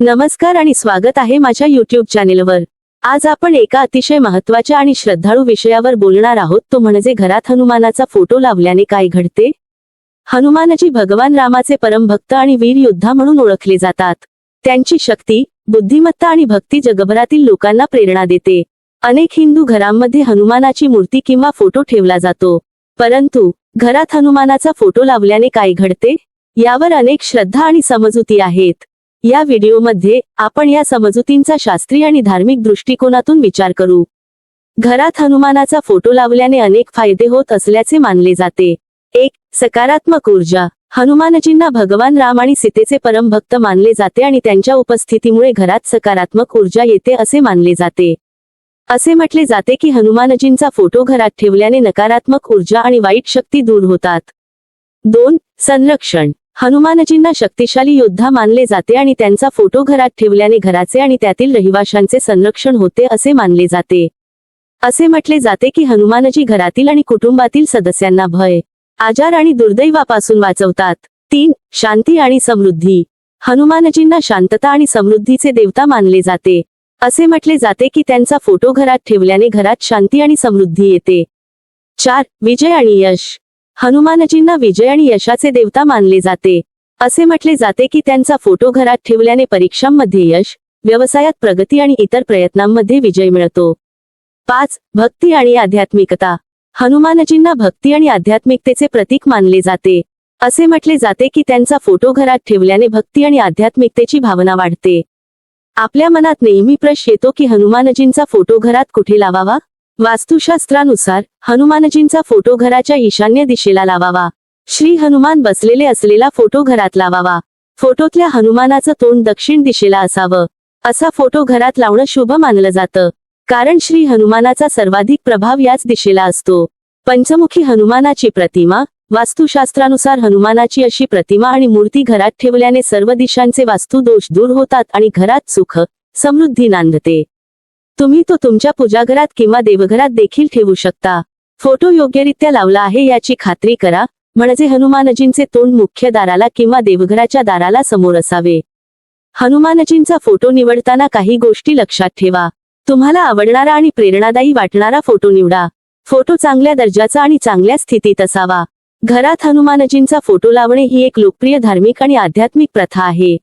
नमस्कार आणि स्वागत आहे माझ्या युट्यूब चॅनेलवर आज आपण एका अतिशय महत्त्वाच्या आणि श्रद्धाळू विषयावर बोलणार आहोत. तो म्हणजे घरात हनुमानाचा फोटो लावल्याने काय घडते? हनुमानजी भगवान रामाचे परमभक्त आणि वीर योद्धा म्हणून ओळखले जातात. त्यांची शक्ती बुद्धिमत्ता आणि भक्ती जगभरातील लोकांना प्रेरणा देते. अनेक हिंदू घरांमध्ये हनुमानाची मूर्ती किंवा फोटो ठेवला जातो. परंतु घरात हनुमानाचा फोटो लावल्याने काय घडते? यावर अनेक श्रद्धा आणि समजुती आहेत. या व्हिडिओमध्ये आपण या समजुतींचा शास्त्रीय आणि धार्मिक दृष्टिकोनातून विचार करू. घरात हनुमानाचा फोटो लावल्याने अनेक फायदे होत असल्याचे मानले जाते. एक सकारात्मक ऊर्जा. हनुमानजींना भगवान राम आणि सीतेचे परमभक्त मानले जाते आणि त्यांच्या उपस्थितीमुळे घरात सकारात्मक ऊर्जा येते असे मानले जाते. असे म्हटले जाते की हनुमानजींचा फोटो घरात ठेवल्याने नकारात्मक ऊर्जा आणि वाईट शक्ती दूर होतात. दोन संरक्षण. हनुमानजींना शक्तिशाली योद्धा मानले जाते आणि त्यांचा फोटो घरात ठेवल्याने घराचे आणि त्यातील रहिवाशांचे संरक्षण होते असे मानले जाते. असे म्हटले जाते की हनुमानजी घरातील आणि कुटुंबातील सदस्यांना भय आजार आणि दुर्दैवापासून वाचवतात. तीन शांती आणि समृद्धी. हनुमानजींना शांतता आणि समृद्धीचे देवता मानले जाते. असे म्हटले जाते की त्यांचा फोटो घरात ठेवल्याने घरात शांती आणि समृद्धी येते. चार विजय आणि यश. हनुमानजींना विजय आणि यशाचे देवता मानले जाते. असे म्हटले जाते की त्यांचा फोटो घरात ठेवल्याने परीक्षांमध्ये यश व्यवसायात प्रगती आणि इतर प्रयत्नांमध्ये विजय मिळतो. पाच भक्ती आणि आध्यात्मिकता. हनुमानजींना भक्ती आणि आध्यात्मिकतेचे प्रतीक मानले जाते. असे म्हटले जाते की त्यांचा फोटो घरात ठेवल्याने भक्ती आणि आध्यात्मिकतेची भावना वाढते. आपल्या मनात नेहमी प्रश्न येतो की हनुमानजींचा फोटो घरात कुठे लावावा? वास्तुशास्त्रानुसार हनुमानजींचा फोटो घराच्या ईशान्य दिशेला लावावा. श्री हनुमान बसलेले असलेला फोटो घरात लावावा. फोटोतल्या हनुमानाचं तोंड दक्षिण दिशेला असावं. असा फोटो घरात लावणं शुभ मानलं जातं. कारण श्री हनुमानाचा सर्वाधिक प्रभाव याच दिशेला असतो. पंचमुखी हनुमानाची प्रतिमा वास्तुशास्त्रानुसार हनुमानाची अशी प्रतिमा आणि मूर्ती घरात ठेवल्याने सर्व दिशांचे वास्तुदोष दूर होतात आणि घरात सुख समृद्धी नांदते. तुम्ही तो तुमच्या पूजाघरात किंवा देवघरात देखील ठेवू शकता. फोटो योग्यरित्या लावला आहे याची खात्री करा. म्हणजे हनुमानजींचे तोंड मुख्य दाराला किंवा देवघराच्या दाराला समोर असावे. हनुमानजींचा फोटो निवडताना काही गोष्टी लक्षात ठेवा. तुम्हाला आवडणारा आणि प्रेरणादायी वाटणारा फोटो निवडा. फोटो चांगल्या दर्जाचा आणि चांगल्या स्थितीत असावा. घरात हनुमानजींचा फोटो लावणे ही एक लोकप्रिय धार्मिक आणि आध्यात्मिक प्रथा आहे.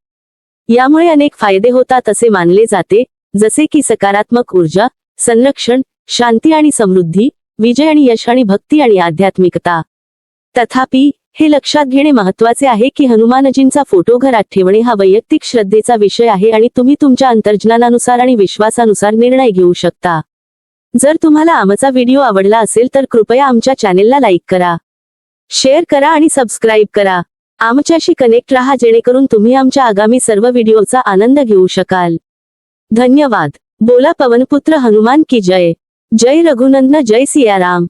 यामुळे अनेक फायदे होतात असे मानले जाते. जसे की सकारात्मक ऊर्जा संरक्षण शांती आणि समृद्धी विजय आणि यश आणि भक्ती आणि आध्यात्मिकता. तथापि हे लक्षात घेणे महत्त्वाचे आहे की हनुमानजींचा फोटो घरात ठेवणे हा वैयक्तिक श्रद्धेचा विषय आहे आणि तुम्ही तुमच्या अंतर्ज्ञानानुसार आणि विश्वासानुसार निर्णय घेऊ शकता. जर तुम्हाला आमचा व्हिडिओ आवडला असेल तर कृपया आमच्या चॅनेलला लाईक करा. शेअर करा आणि सबस्क्राईब करा. आमच्याशी कनेक्ट राहा जेणेकरून तुम्ही आमच्या आगामी सर्व व्हिडिओचा आनंद घेऊ शकाल. धन्यवाद. बोला पवनपुत्र हनुमान की जय. जय रघुनंदन जय सियाराम.